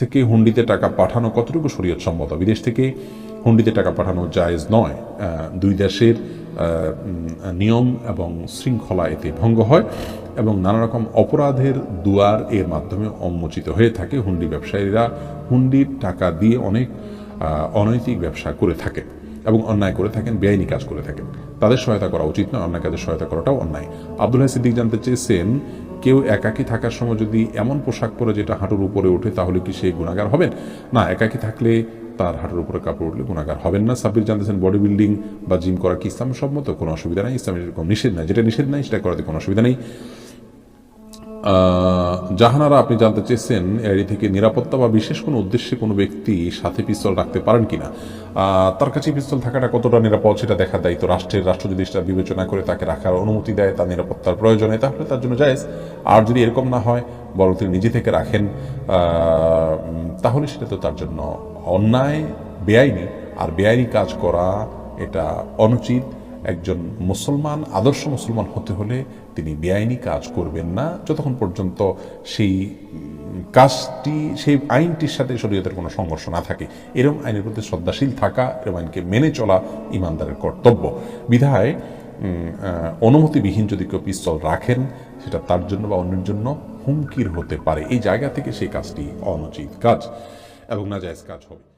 থেকে হুন্ডিতে টাকা পাঠানো কতটুকু শরীয়ত সম্মত? বিদেশ থেকে হুন্ডিতে টাকা পাঠানো জায়েজ নয়। দুই দেশের নিয়ম এবং শৃঙ্খলা এতে ভঙ্গ হয় এবং নানা রকম অপরাধের দুয়ার এর মাধ্যমে উন্মোচিত হয়ে থাকে। হুন্ডি ব্যবসায়ীরা হুন্ডির টাকা দিয়ে অনেক অনৈতিক ব্যবসা করে থাকে এবং অন্যায় করে থাকেন, বেআইনি কাজ করে থাকেন। তাদের সহায়তা করা উচিত নয়, অন্যায় কাজের সহায়তা করাটাও অন্যায়। আব্দুল্লাহ সিদ্দিক জানতে চেয়েছেন কেউ একাকি থাকার সময় যদি এমন পোশাক পরে যেটা হাঁটুর উপরে ওঠে, তাহলে কি সেই গুণাগার হবেন? না, একাকি থাকলে তার হাঁটুর উপরে কাপড় উঠলে গুণাগার হবেন না। সাব্বির জানতেছেন বডি বিল্ডিং বা জিম করা কি ইসলাম সম্মত? কোনো অসুবিধা নেই ইসলামের এরকম নিষেধ নাই। যেটা নিষেধ নাই, সেটা করাতে কোনো অসুবিধা নেই। জাহানারা, আপনি জানতে চেয়েছেন এড়ি থেকে নিরাপত্তা বা বিশেষ কোনো উদ্দেশ্যে কোনো ব্যক্তি সাথে পিস্তল রাখতে পারেন কিনা? তার কাছে পিস্তল থাকাটা কতটা নিরাপদ সেটা দেখা দায়িত্ব রাষ্ট্রের। রাষ্ট্র যদি সেটা বিবেচনা করে তাকে রাখার অনুমতি দেয়, তার নিরাপত্তার প্রয়োজনে। তাহলে তার জন্য জায়েজ। আর যদি এরকম না হয়, বরং তিনি নিজে থেকে রাখেন তাহলে সেটা তো তার জন্য অন্যায়, বেআইনি। আর বেআইনি কাজ করা এটা অনুচিত। একজন মুসলমান, আদর্শ মুসলমান হতে হলে তিনি বেআইনি কাজ করবেন না। যতক্ষণ পর্যন্ত সেই কাজটি, সেই আইনটির সাথে শরীয়তের কোনো সংঘর্ষ না থাকে। এরম আইনের প্রতি শ্রদ্ধাশীল থাকা, এরম আইনকে মেনে চলা ইমানদারের কর্তব্য। বিধায় অনুমতিবিহীন যদি কেউ পিস্তল রাখেন, সেটা তার জন্য বা অন্যের জন্য হুমকির হতে পারে। এই জায়গা থেকে সেই কাজটি অনুচিত কাজ এবং নাজায়জ কাজ হবে।